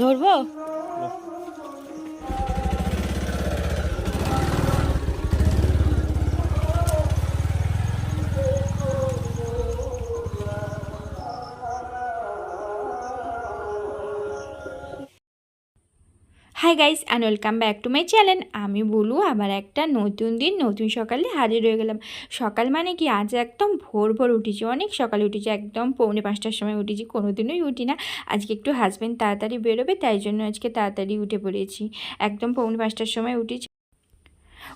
ধরবো? Hi guys and welcome back to my channel আমি বলু, আবার একটা নতুন দিন, নতুন সকালে হাজির হয়ে গেলাম। সকাল মানে কি? আজ একদম ভোর ভোর উঠেছি। অনেক সকালে উঠেছি, একদম পৌনে পাঁচটার সময় উঠেছি। কোনো দিনই উঠি না। আজকে একটু হাজব্যান্ড তাড়াতাড়ি বেরোবে, তাই জন্য আজকে তাড়াতাড়ি উঠে পড়েছি। একদম পৌনে পাঁচটার সময় উঠেছি।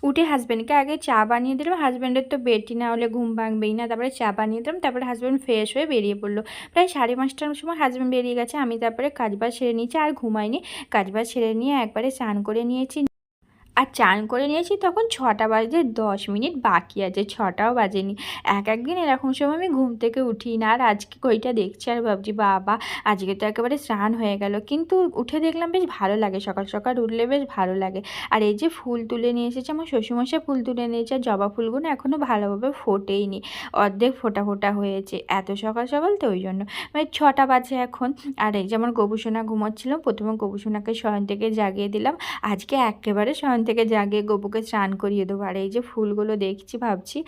উঠে হাজব্যান্ডকে আগে চা বানিয়ে দিলাম। হাজব্যান্ডের তো বেটি, না হলে ঘুম ভাঙবেই না। তারপরে চা বানিয়ে দিলাম। তারপরে হাজব্যান্ড ফ্রেশ হয়ে বেরিয়ে পড়ল। প্রায় সাড়ে পাঁচটার সময় হাজব্যান্ড বেরিয়ে গেছে। আমি তারপরে কাজবাজ সেরে নিয়েছি, আর ঘুমাইনি। কাজবাজ সেরে নিয়ে একবারে স্নান করে নিয়েছি। আর চান করে নিয়েছি, তখন ছটা বাজে দশ মিনিট বাকি আছে, ছটাও বাজেনি। এক একদিন এরকম সময় আমি ঘুম থেকে উঠি না, আর আজকে কইটা দেখছি আর ভাবছি, বাবা, আজকে তো একেবারে স্নান হয়ে গেল। কিন্তু উঠে দেখলাম বেশ ভালো লাগে, সকাল সকাল উঠলে বেশ ভালো লাগে। আর এই যে ফুল তুলে নিয়ে এসেছে, আমার শ্বশুরমশাই ফুল তুলে নিয়েছে, আর জবা ফুলগুলো এখনও ভালোভাবে ফোটেইনি। অর্ধেক ফোটা ফোটা হয়েছে, এত সকাল সকাল তো ওই জন্য। মানে ছটা বাজে এখন, আর এই যে আমার গবুসোনা ঘুমাচ্ছিল, প্রথমে গবুসোনাকে শয়ন থেকে জাগিয়ে দিলাম। আজকে একেবারে শয়ন থেকে জাগে গোবুকে স্নান করিয়ে দেবো। আর এই যে ফুলগুলো দেখছি, ভাবছি।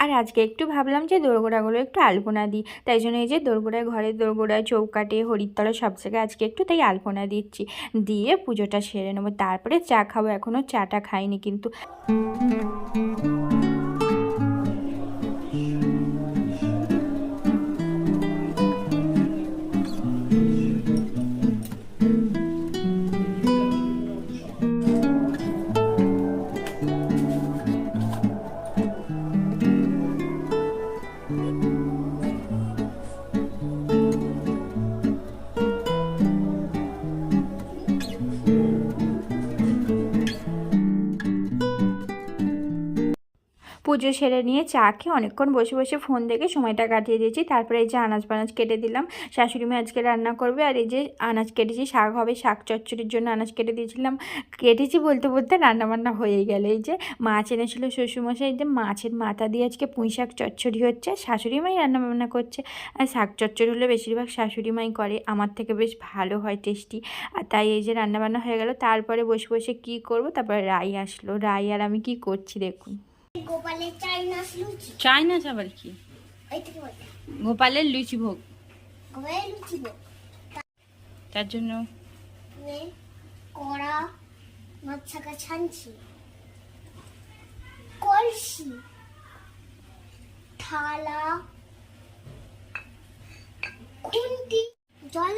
আর আজকে একটু ভাবলাম যে দোরগোড়াগুলো একটু আলপনা দিই। তাই জন্য এই যে দোরগোড়ায় ঘরে দোরগোড়ায় চৌকাটে হরিদ্বারা সব জায়গায় আজকে একটু তাই আলপনা দিচ্ছি। দিয়ে পুজোটা সেরে নেব। তারপরে চা খাব। এখনও চাটা খাইনি কিন্তু। পুজো সেরে নিয়ে চা খেয়ে অনেকক্ষণ বসে বসে ফোন দেখে সময়টা কাটিয়ে দিয়েছি। তারপরে এই যে আনাজ পানাজ কেটে দিলাম। শাশুড়ি মেয়ে আজকে রান্না করবে। আর এই যে আনাজ কেটেছি, শাক হবে, শাক চচ্চড়ির জন্য আনাজ কেটে দিয়েছিলাম। কেটেছি বলতে বলতে রান্না বান্না হয়ে গেল। এই যে মাছ এনেছিল শ্বশুরমশাই, যে মাছের মাথা দিয়ে আজকে পুঁই শাক চচ্চড়ি হচ্ছে। শাশুড়ি মাই রান্না বান্না করছে। আর শাক চচ্চড়ি হলে বেশিরভাগ শাশুড়ি মাই করে। আমার থেকে বেশ ভালো হয়, টেস্টি। আর তাই এই যে রান্নাবান্না হয়ে গেল। তারপরে বসে বসে কি করব? তারপরে রাই আসলো। রাই আর আমি কি করছি দেখুন। গোপালের চাইনাস লুচি। আবার কি? গোপালের লুচি ভোগ। গোপালের লুচি গো তার জন্য? কড়া মাছ ছাকা ছানছি। কলসি। থালা। খুন্তি। জল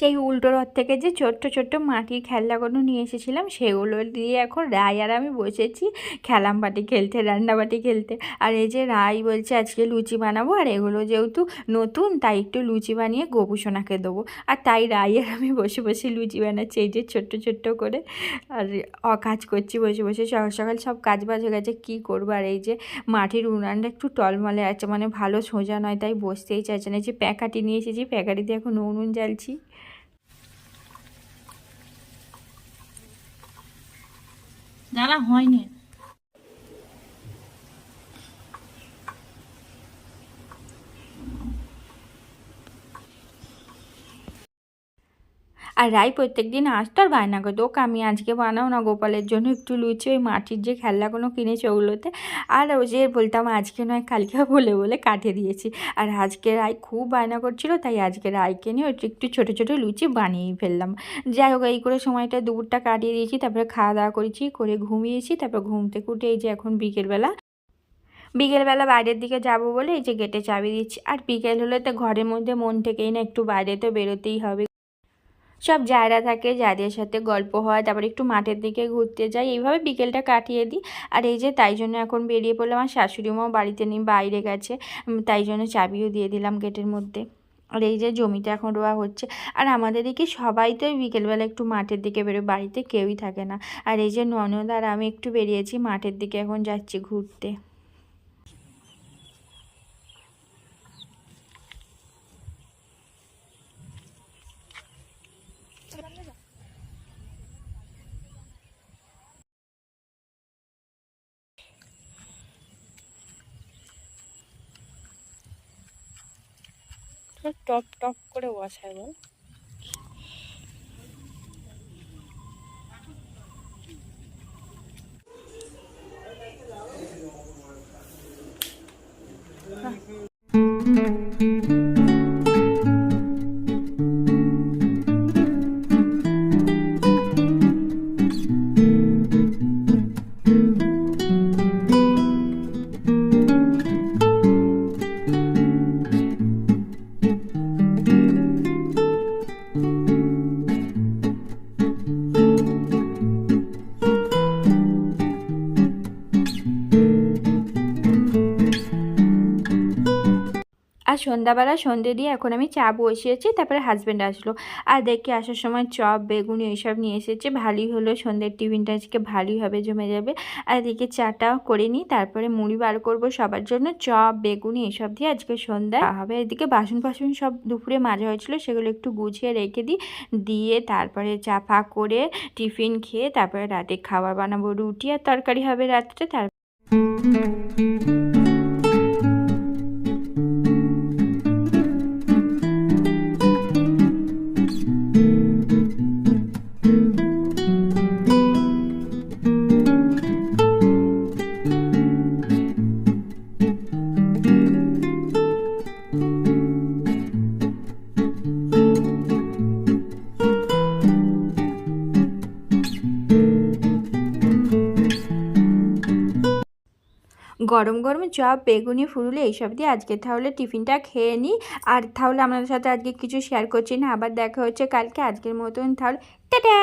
সেই উল্টো রথ থেকে যে ছোট্ট ছোট্ট মাটির খেলনাগুলো নিয়ে এসেছিলাম, সেগুলো দিয়ে এখন রাই আর আমি বসেছি খেলাম বাটি খেলতে, রান্নাবাটি খেলতে। আর এই যে রাই বলছে, আজকে লুচি বানাবো, আর এগুলো যেহেতু নতুন, তাই একটু লুচি বানিয়ে গোপুসোনাকে দেবো। আর তাই রাই আর আমি বসে বসে লুচি বানাচ্ছি, এই যে ছোট্ট ছোট্ট করে। আর কাজ করছি বসে বসে, সকাল সকাল সব কাজ বাজ হয়ে গেছে, কী করব? আর এই যে মাটির উনানটা একটু টলমলে আছে মানে ভালো সোজা নয়, তাই বসতেই চাইছে না। যে প্যাকাটি নিয়ে এসেছি প্যাকাটি দিয়ে এখন উনুন জ্বালছি। যারা হয়নি। আর রাই প্রত্যেক দিন আসতো আর বায়না করতো ওকে আমি আজকে বানাও না গোপালের জন্য, একটু লুচি ওই মাটির যে খেলনাগুলো কিনেছে ওগুলোতে। আর ও যে বলতাম, আজকে নয়, কালকে বলে বলে কাটিয়ে দিয়েছি। আর আজকে রাই খুব বায়না করছিল, তাই আজকে রাইকে নিয়ে একটু ছোটো ছোটো লুচি বানিয়েই ফেললাম। যাই হোক, এই করে সময়টা দুপুরটা কাটিয়ে দিয়েছি, তারপরে খাওয়া দাওয়া করেছি, করে ঘুমিয়েছি, তারপর ঘুম থেকে উঠে এই যে এখন বিকেলবেলা বিকেলবেলা বাইরের দিকে যাব বলে এই যে গেটে চাবি দিচ্ছি। আর বিকেল হলে তো ঘরের মধ্যে মন থেকেই না, একটু বাইরে তো বেরোতেই হবে। সব জায়গা থাকে, যাদের সাথে গল্প হয়, তারপর একটু মাঠের দিকে ঘুরতে যাই, এইভাবে বিকেলটা কাটিয়ে দিই। আর এই যে তাই জন্য এখন বেরিয়ে পড়লাম, আমার শাশুড়ি মাও বাড়িতে নেই, বাইরে গেছে তাই জন্য চাবিও দিয়ে দিলাম গেটের মধ্যে। আর এই যে জমিটা এখন রোয়া হচ্ছে, আর আমাদের দিকে সবাই তো বিকেলবেলা একটু মাঠের দিকে বেরোয়, বাড়িতে কেউই থাকে না। আর এই যে ননদ আর আমি একটু বেরিয়েছি, মাঠের দিকে এখন যাচ্ছি ঘুরতে। টপ টপ করে বসায় বল। সন্ধ্যাবেলা সন্ধে দিয়ে এখন আমি চা বসিয়েছি, তারপরে হাজব্যান্ড আসলো। আর দেখে আসার সময় চপ, বেগুনি এইসব নিয়ে এসেছে, ভালোই হলো, সন্ধ্যের টিফিনটা আজকে ভালোই হবে, জমে যাবে। আর এদিকে চাটা করে নিই, তারপরে মুড়ি বার করব সবার জন্য, চপ, বেগুনি এসব দিয়ে আজকে সন্ধ্যা। হবে, এদিকে বাসন ফাসন সব দুপুরে মাজা হয়েছিল, সেগুলো একটু গুছিয়ে রেখে দিই। দিয়ে তারপরে চা ফা করে টিফিন খেয়ে তারপরে রাতে খাবার বানাবো, রুটি আর তরকারি হবে রাত্রে, তার গরম গরম চপ, বেগুনি ফুলুলে এইসব দিয়ে আজকে তাহলে টিফিনটা খেয়ে নিই আর তাহলে আপনাদের সাথে আজকে কিছু শেয়ার করছি না। আবার দেখা হচ্ছে কালকে। আজকের মতন তাহলে, টাটা!